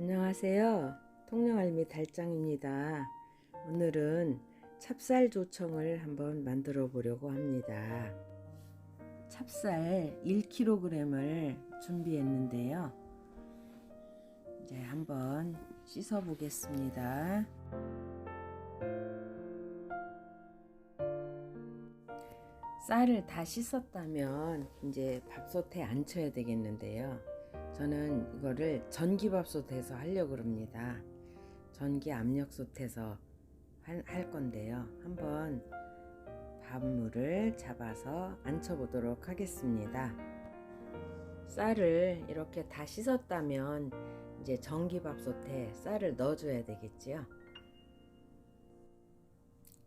안녕하세요. 통영알미 달짱입니다. 오늘은 찹쌀 조청을 한번 만들어 보려고 합니다. 찹쌀 1kg을 준비했는데요. 이제 한번 씻어 보겠습니다. 쌀을 다 씻었다면 이제 밥솥에 앉혀야 되겠는데요. 저는 이거를 전기밥솥에서 하려고 합니다. 전기 압력솥에서 할, 할 건데요. 한번 밥물을 잡아서 앉혀 보도록 하겠습니다. 쌀을 이렇게 다 씻었다면 이제 전기밥솥에 쌀을 넣어줘야 되겠지요.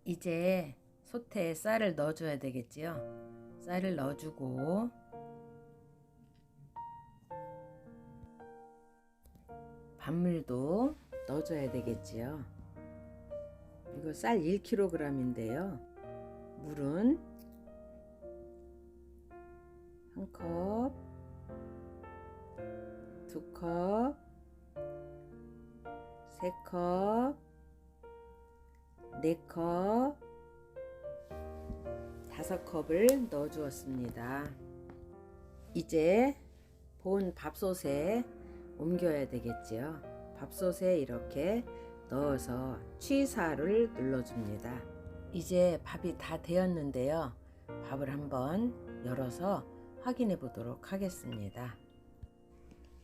이제 솥에 쌀을 넣어줘야 되겠지요. 쌀을 넣어주고 밥물도 넣어줘야 되겠지요. 이거 쌀 1kg인데요. 물은 한 컵, 두 컵, 세 컵, 네 컵, 다섯 컵을 넣어 주었습니다. 이제 본 밥솥에 옮겨야 되겠지요. 밥솥에 이렇게 넣어서 취사를 눌러줍니다. 이제 밥이 다 되었는데요. 밥을 한번 열어서 확인해 보도록 하겠습니다.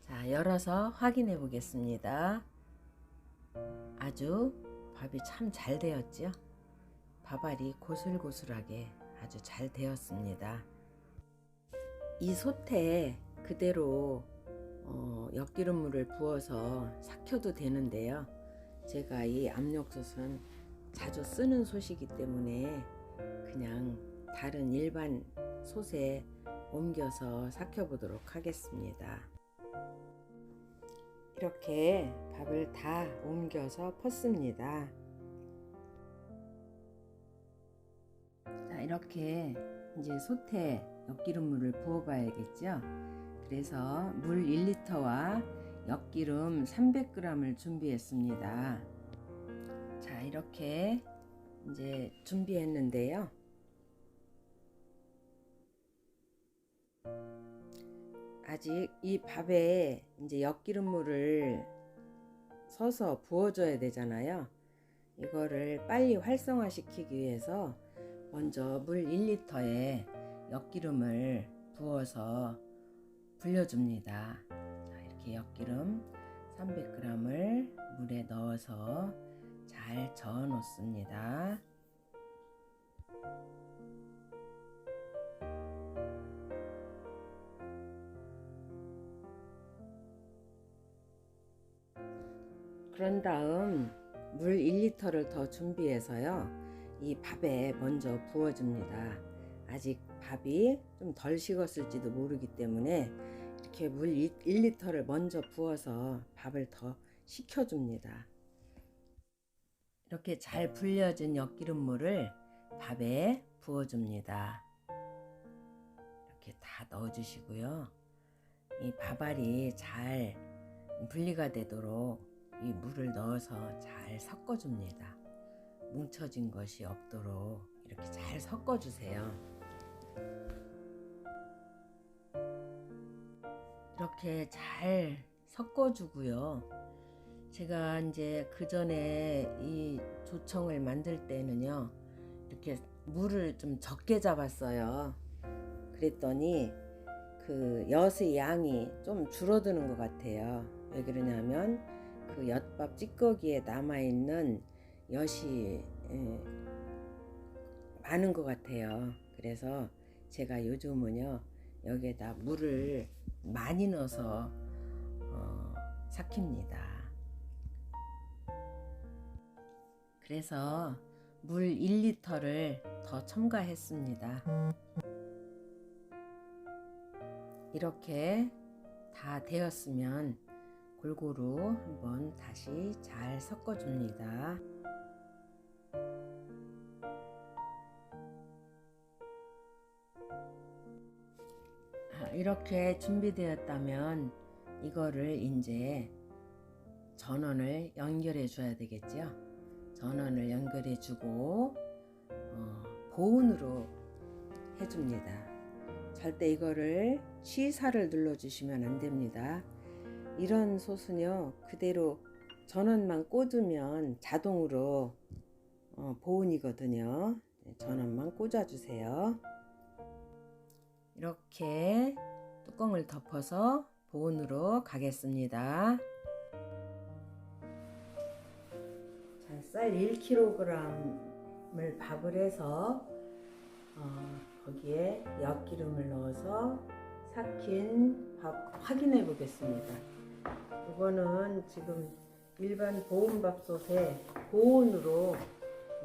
자, 열어서 확인해 보겠습니다. 아주 밥이 참 잘 되었지요. 밥알이 고슬고슬하게 아주 잘 되었습니다. 이 솥에 그대로 어, 엿기름물을 부어서 삭혀도 되는데요. 제가 이 압력솥은 자주 쓰는 솥이기 때문에 그냥 다른 일반 솥에 옮겨서 삭혀 보도록 하겠습니다. 이렇게 밥을 다 옮겨서 펐습니다. 자, 이렇게 이제 솥에 엿기름물을 부어 봐야겠죠? 그래서 물 1리터와 엿기름 300g을 준비했습니다. 자, 이렇게 이제 준비했는데요. 아직 이 밥에 이제 엿기름물을 서서 부어줘야 되잖아요. 이거를 빨리 활성화시키기 위해서 먼저 물 1리터에 엿기름을 부어서 불려줍니다. 자, 이렇게 엿기름 300g을 물에 넣어서 잘 저어 놓습니다. 그런 다음 물 1리터를 더 준비해서요. 이 밥에 먼저 부어줍니다. 아직 밥이 좀 덜 식었을지도 모르기 때문에 이렇게 물 1리터를 먼저 부어서 밥을 더 식혀줍니다. 이렇게 잘 불려진 엿기름물을 밥에 부어줍니다. 이렇게 다 넣어주시고요. 이 밥알이 잘 분리가 되도록 이 물을 넣어서 잘 섞어줍니다. 뭉쳐진 것이 없도록 이렇게 잘 섞어주세요. 이렇게 잘 섞어주고요. 제가 이제 그 전에 이 조청을 만들 때는요, 이렇게 물을 좀 적게 잡았어요. 그랬더니 그 엿의 양이 좀 줄어드는 것 같아요. 왜 그러냐면 그 엿밥 찌꺼기에 남아있는 엿이 예, 많은 것 같아요. 그래서 제가 요즘은요 여기에다 물을 많이 넣어서 어, 삭힙니다. 그래서 물 1리터를 더 첨가했습니다. 이렇게 다 되었으면 골고루 한번 다시 잘 섞어줍니다. 이렇게 준비되었다면 이거를 이제 전원을 연결해 줘야 되겠죠. 전원을 연결해 주고 어, 보온으로 해줍니다. 절대 이거를 취사를 눌러주시면 안 됩니다. 이런 솥은요 그대로 전원만 꽂으면 자동으로 어, 보온이거든요. 네, 전원만 꽂아주세요. 이렇게 뚜껑을 덮어서 보온으로 가겠습니다. 자, 쌀 1kg을 밥을 해서 어, 거기에 엿기름을 넣어서 삭힌 밥 확인해 보겠습니다. 이거는 지금 일반 보온밥솥에 보온으로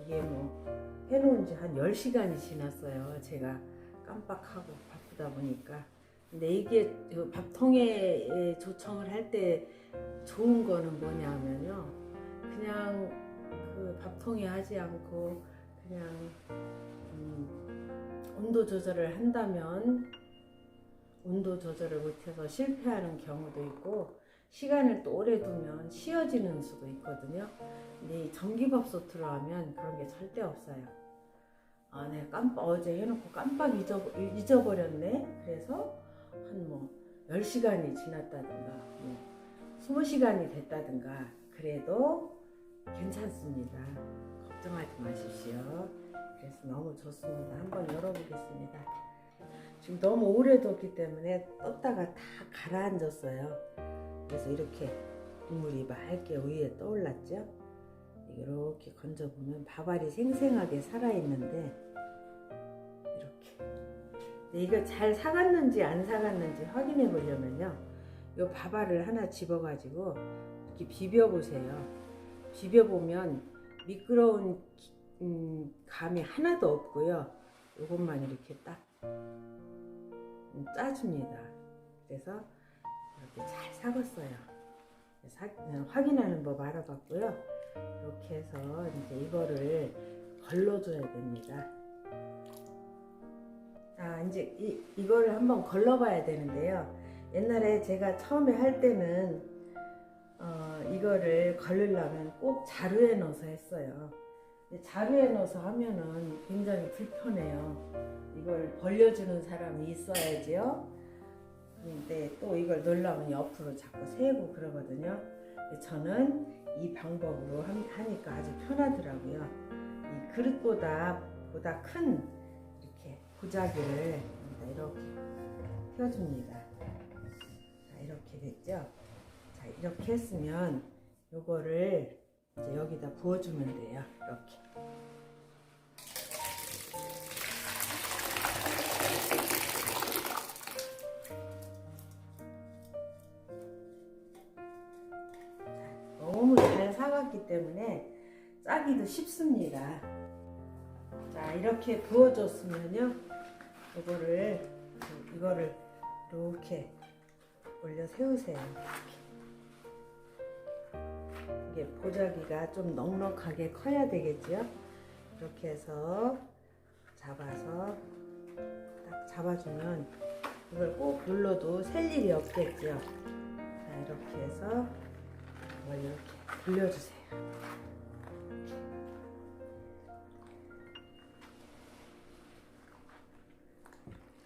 이게 뭐 해놓은 지 한 10시간이 지났어요. 제가 깜빡하고 바쁘다 보니까. 근데 이게 그 밥통에 조청을 할 때 좋은 거는 뭐냐면요. 그냥 그 밥통에 하지 않고 그냥 음, 온도 조절을 한다면 온도 조절을 못해서 실패하는 경우도 있고 시간을 또 오래 두면 쉬어지는 수도 있거든요. 근데 이 전기밥솥으로 하면 그런 게 절대 없어요. 아, 내가 깜빡 어제 해놓고 깜빡 잊어, 잊어버 렸네. 그래서 한 뭐 10시간이 지났다든가 뭐 20시간이 됐다든가 그래도 괜찮습니다. 걱정하지 마십시오. 그래서 너무 좋습니다. 한번 열어보겠습니다. 지금 너무 오래 뒀기 때문에 떴다가 다 가라앉았어요. 그래서 이렇게 국물이 맑게 위에 떠올랐죠. 이렇게 건져보면 밥알이 생생하게 살아있는데 이거 잘 사갔는지 안 사갔는지 확인해 보려면요. 이 밥알을 하나 집어 가지고 이렇게 비벼 보세요. 비벼 보면 미끄러운 기- 음, 감이 하나도 없고요. 이것만 이렇게 딱 음, 짜줍니다. 그래서 이렇게 잘 사갔어요. 사- 그냥 확인하는 법 알아봤고요. 이렇게 해서 이제 이거를 걸러줘야 됩니다. 자, 이제 이, 이거를 한번 걸러봐야 되는데요. 옛날에 제가 처음에 할 때는 어, 이거를 걸르려면 꼭 자루에 넣어서 했어요. 자루에 넣어서 하면은 굉장히 불편해요. 이걸 벌려주는 사람이 있어야지요. 근데 또 이걸 넣으려면 옆으로 자꾸 세고 그러거든요. 저는 이 방법으로 함- 하니까 아주 편하더라고요. 이 그릇보다 보다 큰 보자기를 이렇게 펴줍니다. 자, 이렇게 됐죠? 자, 이렇게 했으면 요거를 이제 여기다 부어주면 돼요. 이렇게. 너무 잘 사갔기 때문에 짜기도 쉽습니다. 자 이렇게 부어줬으면요, 이거를 이거를 이렇게 올려 세우세요. 이렇게. 이게 보자기가 좀 넉넉하게 커야 되겠죠? 이렇게 해서 잡아서 딱 잡아주면 이걸 꼭 눌러도 셀 일이 없겠죠? 자 이렇게 해서 이걸 이렇게 돌려주세요.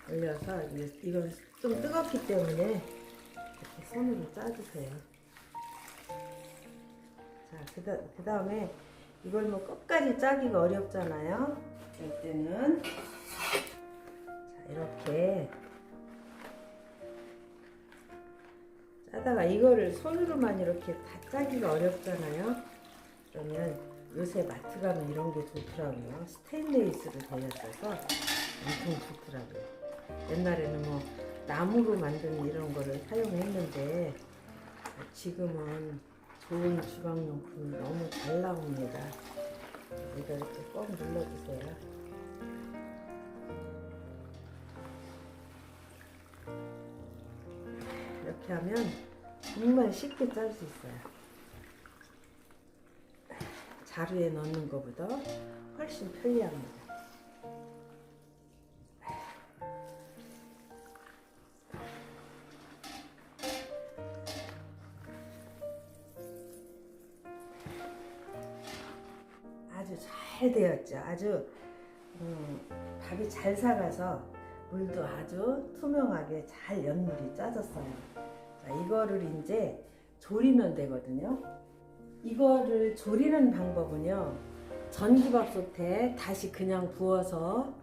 올려서 이- 이건 좀 뜨겁기 때문에 이렇게 손으로 짜주세요. 자, 그 다음에 이걸 뭐 끝까지 짜기가 어렵잖아요. 그럴 때는 자, 이렇게 짜다가 이거를 손으로만 이렇게 다 짜기가 어렵잖아요. 그러면 요새 마트 가면 이런 게 좋더라고요. 스테인레이스로 되어 있어서 엄청 좋더라고요. 옛날에는 뭐 나무로 만든 이런 거를 사용했는데 지금은 좋은 주방용품이 너무 잘 나옵니다. 이거 이렇게 꼭 눌러주세요. 이렇게 하면 정말 쉽게 짤 수 있어요. 자루에 넣는 것보다 훨씬 편리합니다. 잘 되었죠. 아주 음, 밥이 잘 사가서 물도 아주 투명하게 잘 연물이 짜졌어요. 자, 이거를 이제 조리면 되거든요. 이거를 조리는 방법은요. 전기밥솥에 다시 그냥 부어서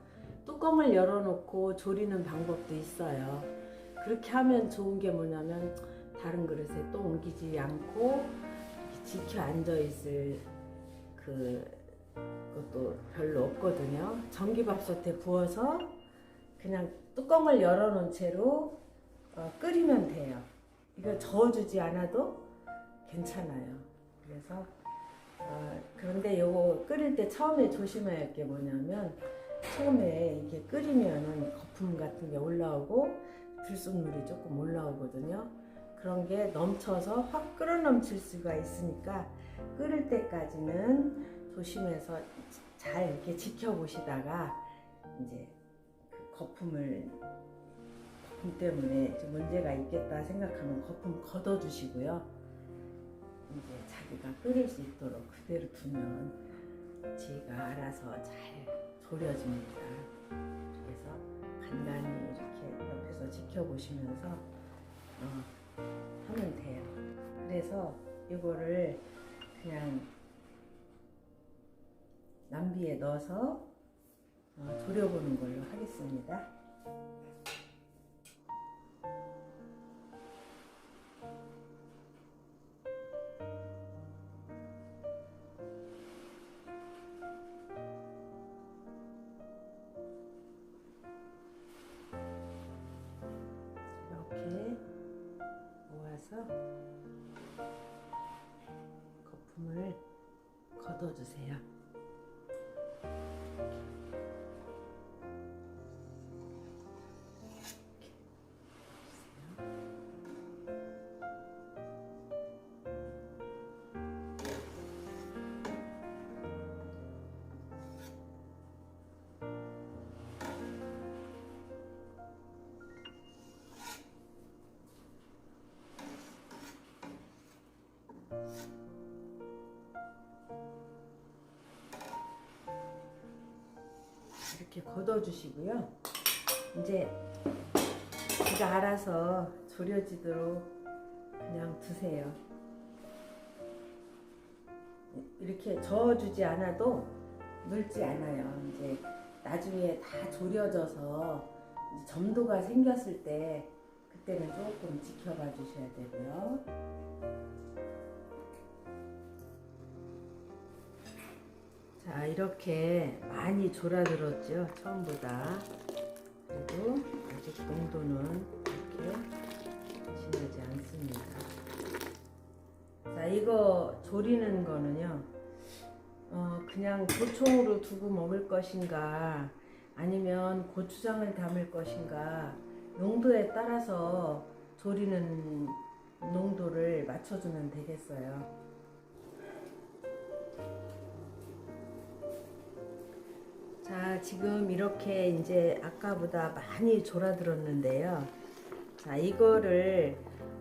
뚜껑을 열어놓고 조리는 방법도 있어요. 그렇게 하면 좋은 게 뭐냐면 다른 그릇에 또 옮기지 않고 지켜 앉아 있을 그 것도 별로 없거든요. 전기밥솥에 부어서 그냥 뚜껑을 열어놓은 채로 어, 끓이면 돼요. 이거 저어주지 않아도 괜찮아요. 그래서 어, 그런데 요거 끓일 때 처음에 조심해야 할 게 뭐냐면 처음에 이게 끓이면은 거품 같은 게 올라오고 불순물이 조금 올라오거든요. 그런 게 넘쳐서 확 끓어 넘칠 수가 있으니까 끓을 때까지는 조심해서 잘 이렇게 지켜보시다가 이제 그 거품을 거품 때문에 좀 문제가 있겠다 생각하면 거품 걷어주시고요. 이제 자기가 끓일 수 있도록 그대로 두면 지가 알아서 잘 졸여집니다. 그래서 간단히 이렇게 옆에서 지켜보시면서 어, 하면 돼요. 그래서 이거를 그냥 남비에 넣어서 어, 졸여보는 걸로 하겠습니다. 이렇게 모아서 거품을 걷어주세요. 이렇게 걷어주시고요. 이제 지가 알아서 졸여지도록 그냥 두세요. 이렇게 저어주지 않아도 늙지 않아요. 이제 나중에 다 졸여져서 점도가 생겼을 때 그때는 조금 지켜봐 주셔야 되고요. 자 이렇게 많이 졸아들었죠 처음보다. 그리고 아직 농도는 이렇게 진하지 않습니다. 자 이거 졸이는 거는요 어, 그냥 조총으로 두고 먹을 것인가 아니면 고추장을 담을 것인가 농도에 따라서 졸이는 농도를 맞춰주면 되겠어요 자, 지금 이렇게 이제 아까보다 많이 졸아들었는데요. 자, 이거를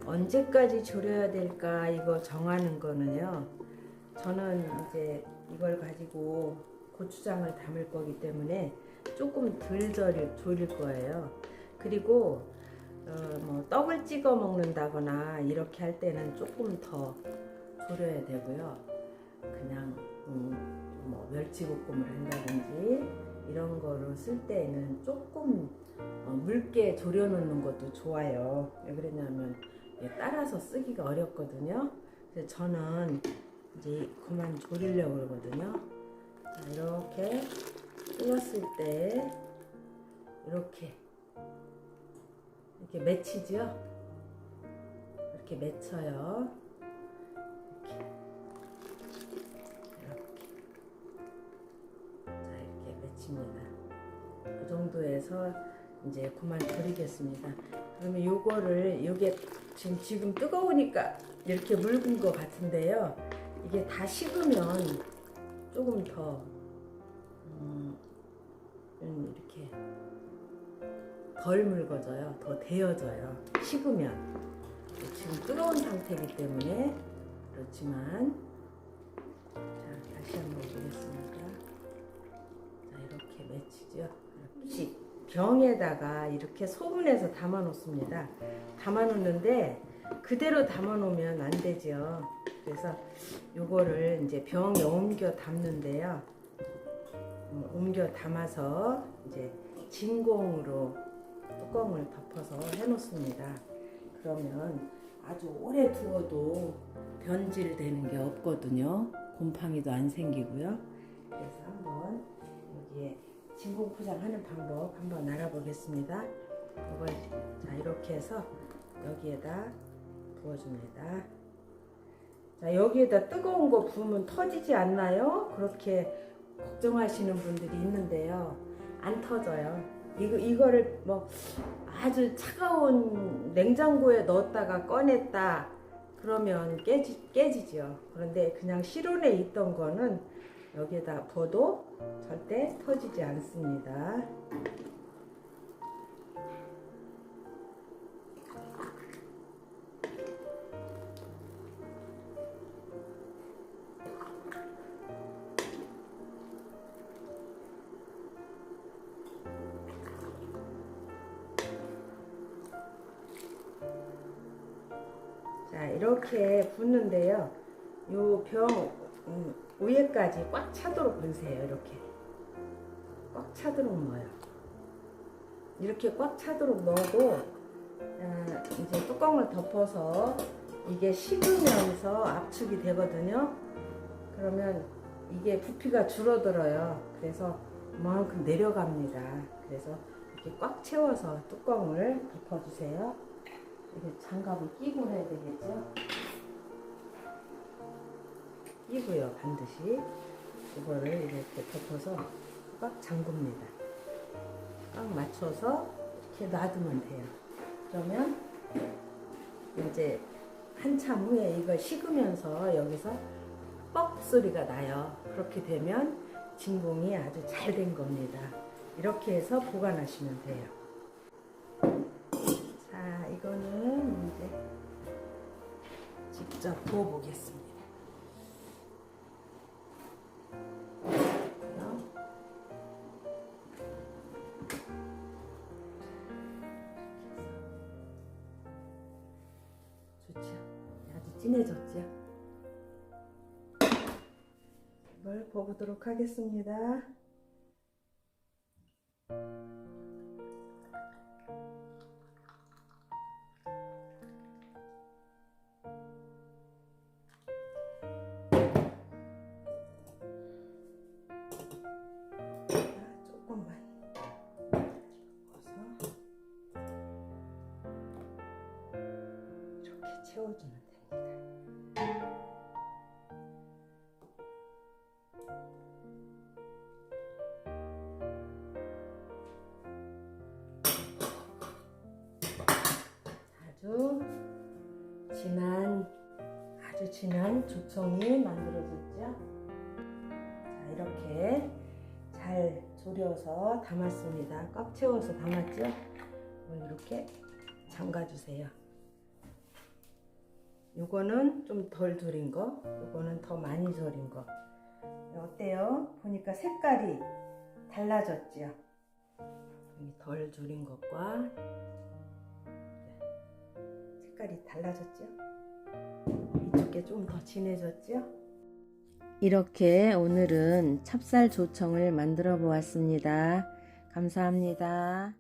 언제까지 졸여야 될까 이거 정하는 거는요. 저는 이제 이걸 가지고 고추장을 담을 거기 때문에 조금 덜 졸일, 졸일 거예요. 그리고 어, 뭐 떡을 찍어 먹는다거나 이렇게 할 때는 조금 더 졸여야 되고요. 그냥 음, 뭐 멸치볶음을 한다든지 이런 거를 쓸 때에는 조금 어, 묽게 졸여놓는 것도 좋아요. 왜 그러냐면 따라서 쓰기가 어렵거든요. 그래서 저는 이제 그만 졸이려고 그러거든요. 자, 이렇게 끓였을 때 이렇게 이렇게 맺히죠? 이렇게 맺혀요. 맺힙니다. 그 정도에서 이제 그만 졸이겠습니다. 그러면 요거를 요게 지금 지금 뜨거우니까 이렇게 묽은 것 같은데요. 이게 다 식으면 조금 더 음, 음, 이렇게 덜 묽어져요. 더 데여져요. 식으면 지금 뜨거운 상태이기 때문에 그렇지만 자, 다시 한번 보겠습니다. 이렇게 병에다가 이렇게 소분해서 담아 놓습니다. 담아 놓는데 그대로 담아 놓으면 안 되죠. 그래서 요거를 이제 병에 옮겨 담는데요. 음, 옮겨 담아서 이제 진공으로 뚜껑을 덮어서 해 놓습니다. 그러면 아주 오래 두어도 변질되는 게 없거든요. 곰팡이도 안 생기고요. 그래서 한번 여기에 진공 포장하는 방법 한번 알아보겠습니다. 이걸 자 이렇게 해서 여기에다 부어줍니다. 자 여기에다 뜨거운 거 부으면 터지지 않나요? 그렇게 걱정하시는 분들이 있는데요. 안 터져요. 이거 이거를 뭐 아주 차가운 냉장고에 넣었다가 꺼냈다 그러면 깨지 깨지죠. 그런데 그냥 실온에 있던 거는 여기에다 부어도 절대 터지지 않습니다. 자 이렇게 붓는데요. 요병 음, 위에까지 꽉 차도록 넣으세요. 이렇게 꽉 차도록 넣어요. 이렇게 꽉 차도록 넣어도 아, 이제 뚜껑을 덮어서 이게 식으면서 압축이 되거든요. 그러면 이게 부피가 줄어들어요. 그래서 그만큼 내려갑니다. 그래서 이렇게 꽉 채워서 뚜껑을 덮어주세요. 이게 장갑을 끼고 해야 되겠죠? 끼고요, 반드시. 이거를 이렇게 덮어서 꽉 잠굽니다. 꽉 맞춰서 이렇게 놔두면 돼요. 그러면 이제 한참 후에 이거 식으면서 여기서 뻑 소리가 나요. 그렇게 되면 진공이 아주 잘 된 겁니다. 이렇게 해서 보관하시면 돼요. 자, 이거는 이제 직접 부어보겠습니다. 이걸 부어보도록 하겠습니다. 채워주면 됩 진한 조청이 만들어졌죠. 자 이렇게 잘 졸여서 담았습니다. 꽉 채워서 담았죠. 이렇게 잠가주세요. 요거는 좀 덜 졸인 거, 요거는 더 많이 졸인 거. 어때요? 보니까 색깔이 달라졌죠? 이덜 졸인 것과 네, 색깔이 달라졌죠? 이쪽에 좀더 진해졌죠? 이렇게 오늘은 찹쌀 조청을 만들어 보았습니다. 감사합니다.